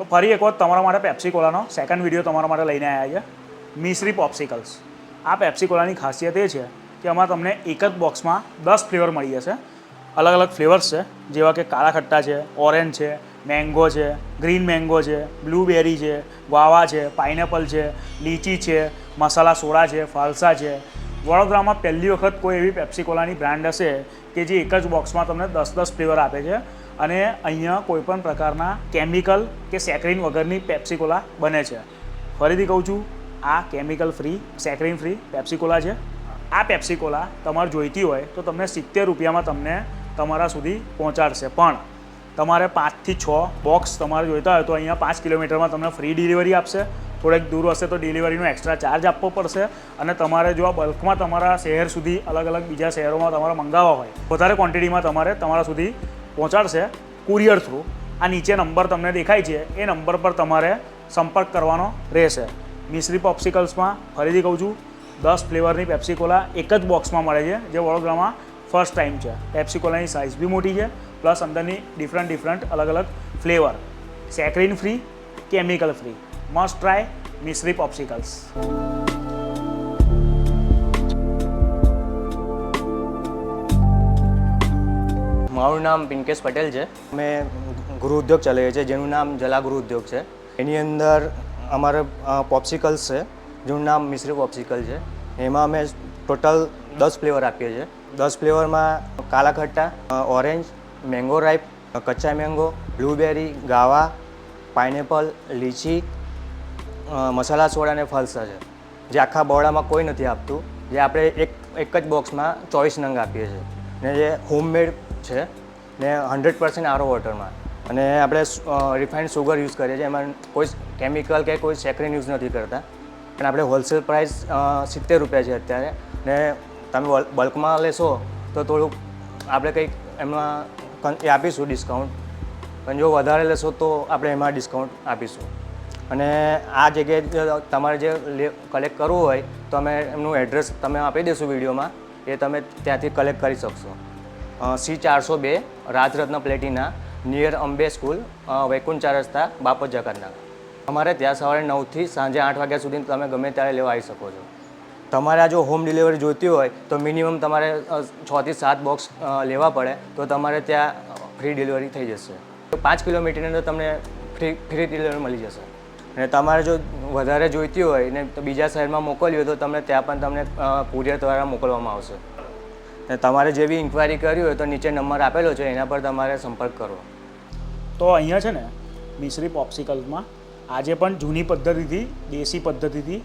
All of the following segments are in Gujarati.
તો ફરી એક વખત તમારા માટે પેપ્સી કોલાનો સેકન્ડ વીડિયો તમારા માટે લઈને આવ્યા છે. મિશ્રી પોપ્સિકલ્સ આ પેપ્સી કોલાની ખાસિયત એ છે કે આમાં તમને એક જ બોક્સમાં દસ ફ્લેવર મળી જશે. અલગ અલગ ફ્લેવર્સ છે. જેવા કે કાળા ખટ્ટા છે ઓરેન્જ છે મેંગો છે ગ્રીન મેંગો છે બ્લૂબેરી છે ગ્વાવા છે પાઇનેપલ છે લીચી છે મસાલા સોડા છે ફાલસા છે. વડોદરામાં પહેલી વખત કોઈ એવી પેપ્સી કોલાની બ્રાન્ડ હશે કે જે એક જ બોક્સમાં તમને દસ દસ ફ્લેવર આપે છે. અને અહીંયા કોઈપણ પ્રકારના કેમિકલ કે સેક્રીન વગરની પેપ્સિકોલા બને છે. ફરીથી કહું છું, આ chemical free, saccharin free Pepsicola છે. આ પેપ્સિકોલા તમારે જોઈતી હોય તો તમને સિત્તેર રૂપિયામાં તમને તમારા સુધી પહોંચાડશે. પણ તમારે પાંચથી છ બોક્સ તમારે જોઈતા હોય તો અહીંયા પાંચ કિલોમીટરમાં તમને ફ્રી ડિલિવરી આપશે. થોડેક દૂર હશે તો ડિલિવરીનો એક્સ્ટ્રા ચાર્જ આપવો પડશે અને તમારે જો આ બલ્કમાં તમારા શહેર સુધી અલગ અલગ બીજા શહેરોમાં તમારે મંગાવવા હોય, વધારે ક્વોન્ટિટીમાં તમારે તમારા સુધી પહોંચાડશે કુરિયર થ્રુ આ નીચે નંબર તમને દેખાય છે. એ નંબર પર તમારે સંપર્ક કરવાનો રહેશે. મિશ્રી પોપ્સિકલ્સમાં ફરીથી કહું છું, દસ ફ્લેવરની પેપ્સિકોલા એક જ બોક્સમાં મળે છે, જે વડોદરામાં ફર્સ્ટ ટાઈમ છે. પેપ્સિકોલાની સાઇઝ બી મોટી છે પ્લસ અંદરની ડિફરન્ટ ડિફરન્ટ અલગ અલગ flavour saccharin free chemical free must try Mishri popsicles મારું નામ પિંકેશ પટેલ છે. અમે ગૃહ ઉદ્યોગ ચલાવીએ છીએ, જેનું નામ જલા ગૃહ ઉદ્યોગ છે. એની અંદર અમારે પોપ્સિકલ્સ છે, જેનું નામ મિશ્રી પોપ્સિકલ છે. એમાં અમે ટોટલ દસ ફ્લેવર આપીએ છીએ. દસ ફ્લેવરમાં kala khatta orange mango ripe kachcha mango blueberry guava pineapple lychee masala soda અને ફલસા છે. જે આખા બહોળામાં કોઈ નથી આપતું. જે આપણે એક એક જ બોક્સમાં ચોવીસ નંગ આપીએ છીએ. ને જે હોમમેડ છે, ને હંડ્રેડ પર્સન્ટ આરો વોટરમાં અને આપણે રિફાઇન્ડ સુગર યુઝ કરીએ છીએ. એમાં કોઈ કેમિકલ કે કોઈ સેક્રીન યુઝ નથી કરતા. અને આપણે હોલસેલ પ્રાઇસ સિત્તેર રૂપિયા છે અત્યારે. ને તમે બલ્કમાં લેશો, તો થોડુંક આપણે કંઈક એમાં એ આપીશું ડિસ્કાઉન્ટ પણ જો વધારે લેશો, તો આપણે એમાં ડિસ્કાઉન્ટ આપીશું. અને આ જગ્યાએ તમારે જે કલેક્ટ કરવું હોય, તો અમે એમનું એડ્રેસ તમે આપી દઈશું વિડીયોમાં. એ તમે ત્યાંથી કલેક્ટ કરી શકશો. સી ચારસો બે, Rajratna Platina near Ambe school Vaikuntha રસ્તા બાપત જકાતના અમારે ત્યાં સવારે નવથી સાંજે આઠ વાગ્યા સુધી તમે ગમે ત્યારે લેવા આવી શકો છો. તમારે જો હોમ ડિલિવરી જોઈતી હોય, તો મિનિમમ તમારે છથી સાત બોક્સ લેવા પડે, તો તમારે ત્યાં ફ્રી ડિલિવરી થઈ જશે. પાંચ કિલોમીટરની અંદર તમને ફ્રી ફ્રી ડિલિવરી મળી જશે. અને તમારે જો વધારે જોઈતી હોય ને બીજા શહેરમાં મોકલવી હોય તો તમને ત્યાં પણ તમને કુરિયર દ્વારા મોકલવામાં આવશે. ને તમારે જેવી ઇન્ક્વાયરી કરવી હોય તો નીચે નંબર આપેલો છે, એના પર તમારે સંપર્ક કરવો. તો અહીંયા છે ને, મિશ્રી પોપ્સિકલ્સમાં આજે પણ જૂની પદ્ધતિથી, દેશી પદ્ધતિથી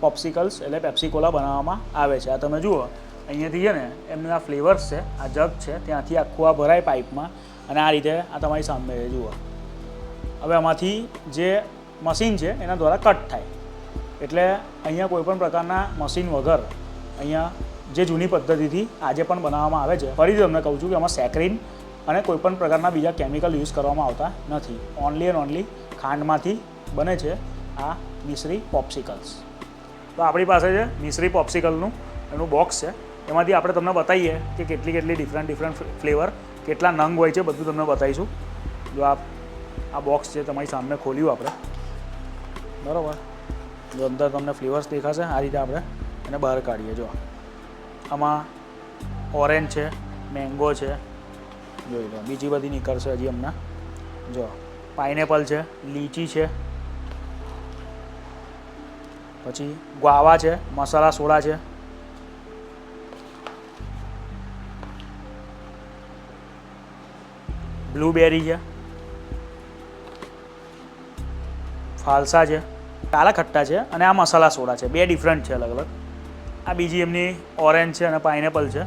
પોપ્સિકલ્સ એટલે પેપ્સિકોલા બનાવવામાં આવે છે. આ તમે જુઓ, અહીંયાથી છે ને, એમના ફ્લેવર્સ છે, આ જગ છે, ત્યાંથી આખું આ ભરાય પાઇપમાં અને આ રીતે આ તમારી સામે જુઓ. હવે આમાંથી જે મશીન છે, એના દ્વારા કટ થાય. એટલે અહીંયા કોઈપણ પ્રકારના મશીન વગર અહીંયા જે જૂની પદ્ધતિથી આજે પણ બનાવવામાં આવે છે. ફરીથી તમને કહું છું કે આમાં સેક્રીન અને કોઈપણ પ્રકારના બીજા કેમિકલ યુઝ કરવામાં આવતા નથી. ઓનલી એન્ડ ઓનલી ખાંડમાંથી બને છે આ મિશ્રી પોપ્સિકલ્સ તો આપણી પાસે છે મિશ્રી પોપ્સિકલનું એનું બોક્સ છે. એમાંથી આપણે તમને બતાવીએ કે કેટલી કેટલી ડિફરન્ટ ડિફરન્ટ ફ્લેવર કેટલા નંગ હોય છે, બધું તમને બતાવીશું. જો આ આ બોક્સ છે તમારી સામે ખોલ્યું આપણે. બરાબર. જો અંદર તમને ફ્લેવર્સ દેખાશે, આ રીતે આપણે એને બહાર કાઢીએ. જો, આમાં ઓરેન્જ છે મેંગો છે, જોઈ લો, બીજી બધી નીકળશે હજી હમણાં જો પાઇનેપલ છે, લીચી છે, પછી ગ્વાવા છે મસાલા સોડા છે. બ્લૂબેરી છે, ફાલસા છે. કાલા ખટ્ટા છે અને આ મસાલા સોડા છે. બે ડિફરન્ટ છે અલગ અલગ. આ બીજી એમની ઓરેન્જ છે અને પાઇનેપલ છે.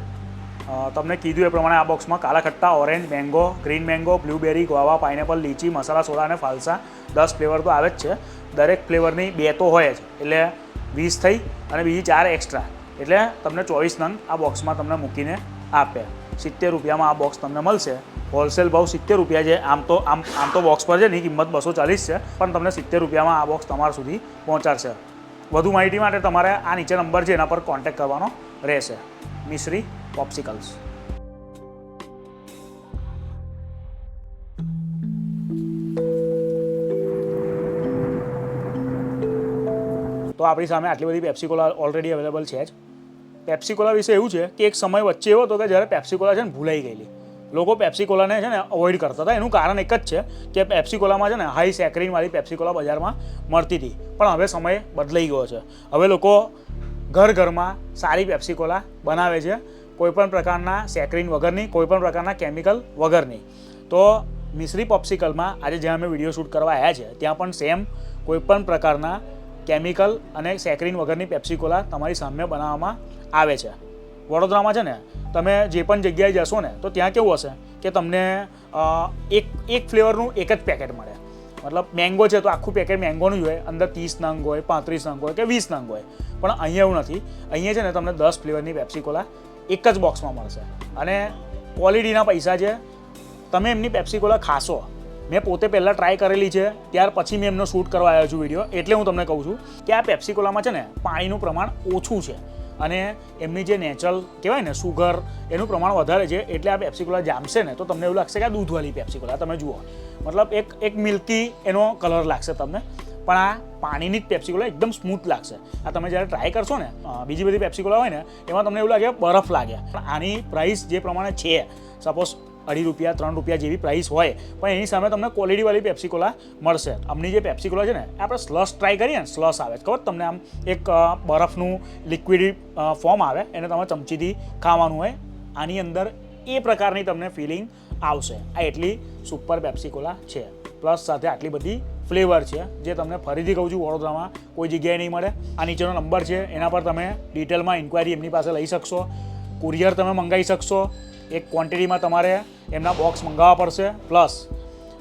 તમને કીધું એ પ્રમાણે આ બોક્સમાં kala khatta orange mango green mango blueberry guava pineapple lychee, masala soda અને ફાલસા દસ ફ્લેવર તો આવે જ છે. દરેક ફ્લેવરની બે તો હોય જ. એટલે વીસ થઈ અને બીજી ચાર એક્સ્ટ્રા એટલે તમને ચોવીસ નંગ આ બોક્સમાં તમને મૂકીને આપે. સિત્તેર રૂપિયામાં આ બોક્સ તમને મળશે. હોલસેલ ભાવ સિત્તેર રૂપિયા છે. આમ તો આમ આમ તો બોક્સ પર છે. ની કિંમત બસો ચાલીસ છે. પણ તમને સિત્તેર રૂપિયામાં આ બોક્સ તમારા સુધી પહોંચાડશે. વધુ માહિતી માટે તમારે આ નીચે નંબર છે, એના પર કોન્ટેક્ટ કરવાનો રહેશે. મિશ્રી પોપ્સિકલ્સ તો આપણી સામે આટલી બધી પેપ્સિકોલા ઓલરેડી અવેલેબલ છે જ. પેપ્સી કોલા વિશે એવું છે કે એક સમય વચ્ચે એવો હતો કે જ્યારે પેપ્સિકોલા છે ને ભૂલાઈ ગયેલી. લોકો પેપ્સિકોલાને છે ને અવોઇડ કરતા હતા. એનું કારણ એક જ છે કે પેપ્સિકોલામાં છે ને હાઈ સેક્રીનવાળી પેપ્સિકોલા બજારમાં મળતી હતી. પણ હવે સમય બદલાઈ ગયો છે. હવે લોકો ઘર ઘરમાં સારી પેપ્સિકોલા બનાવે છે. કોઈપણ પ્રકારના સેક્રીન વગરની કોઈપણ પ્રકારના કેમિકલ વગરની તો મિશ્રી પોપ્સિકલમાં આજે જ્યાં અમે વીડિયો શૂટ કરવા આવ્યા છે, ત્યાં પણ સેમ કોઈપણ પ્રકારના કેમિકલ અને સેક્રીન વગરની પેપ્સિકોલા તમારી સામે બનાવવામાં આવે છે. વડોદરામાં છે ને, તમે જે પણ જગ્યાએ જશો ને, તો ત્યાં કેવું હશે કે તમને એક એક ફ્લેવરનું એક જ પેકેટ મળે. મતલબ મેંગો છે તો આખું પેકેટ મેંગોનું જ હોય, અંદર ત્રીસ નંગ હોય, પાંત્રીસ નંગ હોય કે વીસ નંગ હોય. પણ અહીંયા એવું નથી. અહીંયા છે ને તમને દસ ફ્લેવરની પેપ્સિકોલા એક જ બોક્સમાં મળશે. અને ક્વોલિટીના પૈસા છે. તમે એમની પેપ્સિકોલા ખાશો. મેં પોતે પહેલાં ટ્રાય કરેલી છે. ત્યાર પછી મેં એમનો શૂટ કરવા આવ્યો છું વીડિયો એટલે હું તમને કહું છું કે આ પેપ્સીકોલામાં છે ને, પાણીનું પ્રમાણ ઓછું છે. અને એમની જે નેચરલ કહેવાય ને સુગર એનું પ્રમાણ વધારે છે, એટલે આ પેપ્સિકોલા જામશે ને, તો તમને એવું લાગશે કે આ દૂધવાળી પેપ્સિકોલા તમે જુઓ. મતલબ એક એક મિલ્કી એનો કલર લાગશે તમને. પણ આ પાણીની જ પેપ્સિકોલા એકદમ સ્મૂથ લાગશે. આ તમે જ્યારે ટ્રાય કરશો ને બીજી બધી પેપ્સિકોલા હોય ને, એમાં તમને એવું લાગે બરફ લાગે. પણ આની પ્રાઇસ જે પ્રમાણે છે સપોઝ અઢી રૂપિયા, ત્રણ રૂપિયા જેવી પ્રાઇસ હોય. પણ એની સામે તમને ક્વોલિટીવાળી પેપ્સી કોલા મળશે. અમની જે પેપ્સી કોલા છે ને આપણે સ્લસ ટ્રાય કરીએ ને સ્લસ આવે ખબર? તમને આમ એક બરફનું લિક્વિડ ફોર્મ આવે, એને તમે ચમચીથી ખાવાનું હોય. આની અંદર એ પ્રકારની તમને ફિલિંગ આવશે. આ એટલી સુપર પેપ્સિકોલા છે. પ્લસ સાથે આટલી બધી ફ્લેવર છે, જે તમને ફરીથી કહું છું, વડોદરામાં કોઈ જગ્યાએ નહીં મળે. આ નીચેનો નંબર છે, એના પર તમે ડિટેલમાં ઇન્ક્વાયરી એમની પાસે લઈ શકશો. કુરિયર તમે મંગાવી શકશો. એક ક્વોન્ટિટીમાં તમારે એમના બોક્સ મંગાવવા પડશે. પ્લસ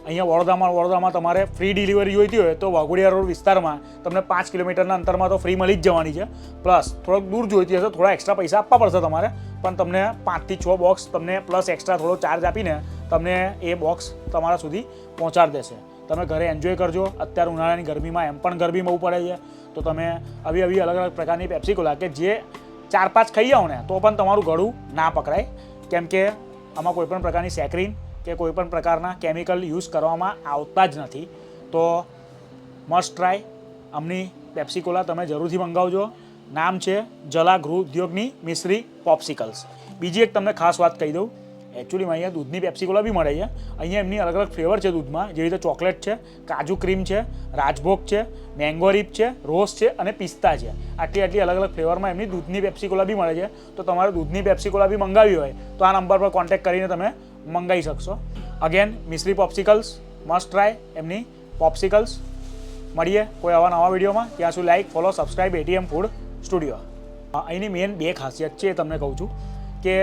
અહીંયા વડોદરામાં વડોદરામાં તમારે ફ્રી ડિલિવરી જોઈતી હોય તો વાઘોડિયા રોડ વિસ્તારમાં તમને પાંચ કિલોમીટરના અંતરમાં તો ફ્રી મળી જ જવાની છે. પ્લસ થોડોક દૂર જોઈતી હશે, થોડા એક્સ્ટ્રા પૈસા આપવા પડશે તમારે. પણ તમને પાંચથી છ બોક્સ તમને પ્લસ એક્સ્ટ્રા થોડો ચાર્જ આપીને તમને એ બોક્સ તમારા સુધી પહોંચાડી દેશે. તમે ઘરે એન્જોય કરજો. અત્યારે ઉનાળાની ગરમીમાં એમ પણ ગરમી બહુ પડે છે. તો તમે આવી આવી અલગ અલગ પ્રકારની પેપ્સી કોલા કે જે ચાર પાંચ ખાઈ જાઓ ને, તો પણ તમારું ગળું ના પકડાય. કેમ કે આમાં કોઈપણ પ્રકારની સેક્રીન કે કોઈપણ પ્રકારના કેમિકલ યુઝ કરવામાં આવતા જ નથી. તો મસ્ટ ટ્રાય અમની પેપ્સિકોલા તમે જરૂરથી મંગાવજો. નામ છે જલા ગૃહ ઉદ્યોગની મિશ્રી પોપ્સિકલ્સ. બીજી એક તમને ખાસ વાત કહી દઉં. એકચ્યુઅલીમાં અહીંયા દૂધની પેપ્સીકોલા બી મળે છે. અહીંયા એમની અલગ અલગ ફ્લેવર છે દૂધમાં. જેવી રીતે ચોકલેટ છે, કાજુ ક્રીમ છે, રાજભોગ છે મેંગો રીપ છે રોઝ છે અને પિસ્તા છે. આટલી આટલી અલગ અલગ ફ્લેવરમાં એમની દૂધની પેપ્સીકોલા બી મળે છે. તો તમારે દૂધની પેપ્સીકોલા બી મંગાવી હોય, તો આ નંબર પર કોન્ટેક્ટ કરીને તમે મંગાવી શકશો. Again Mishri popsicles must try એમની પોપ્સિકલ્સ મળીએ કોઈ આવા નવા વિડીયોમાં. ત્યાં સુધી like follow subscribe ATM food studio અહીંની મેઇન બે ખાસિયત છે એ તમને કહું છું કે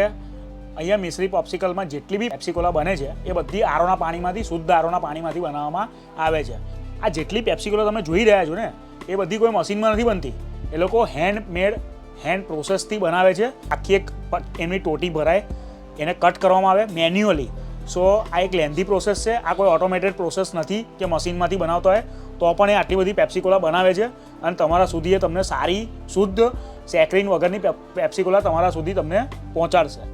અહીંયા મિશ્રી પોપ્સિકલમાં જેટલી બી પેપ્સિકોલા બને છે, એ બધી આરોના પાણીમાંથી, શુદ્ધ આરોના પાણીમાંથી બનાવવામાં આવે છે. આ જેટલી પેપ્સિકોલા તમે જોઈ રહ્યા છો ને, એ બધી કોઈ મશીનમાં નથી બનતી. એ લોકો હેન્ડમેડ હેન્ડ પ્રોસેસથી બનાવે છે. આખી એક એની ટોટી ભરાય, એને કટ કરવામાં આવે મેન્યુઅલી સો આ એક લેન્ધી પ્રોસેસ છે. આ કોઈ ઓટોમેટેડ પ્રોસેસ નથી કે મશીનમાંથી બનાવતો હોય, તો પણ એ આટલી બધી પેપ્સિકોલા બનાવે છે. અને તમારા સુધી એ તમને સારી, શુદ્ધ સેક્રીન વગરની પેપ્સિકોલા તમારા સુધી તમને પહોંચાડશે.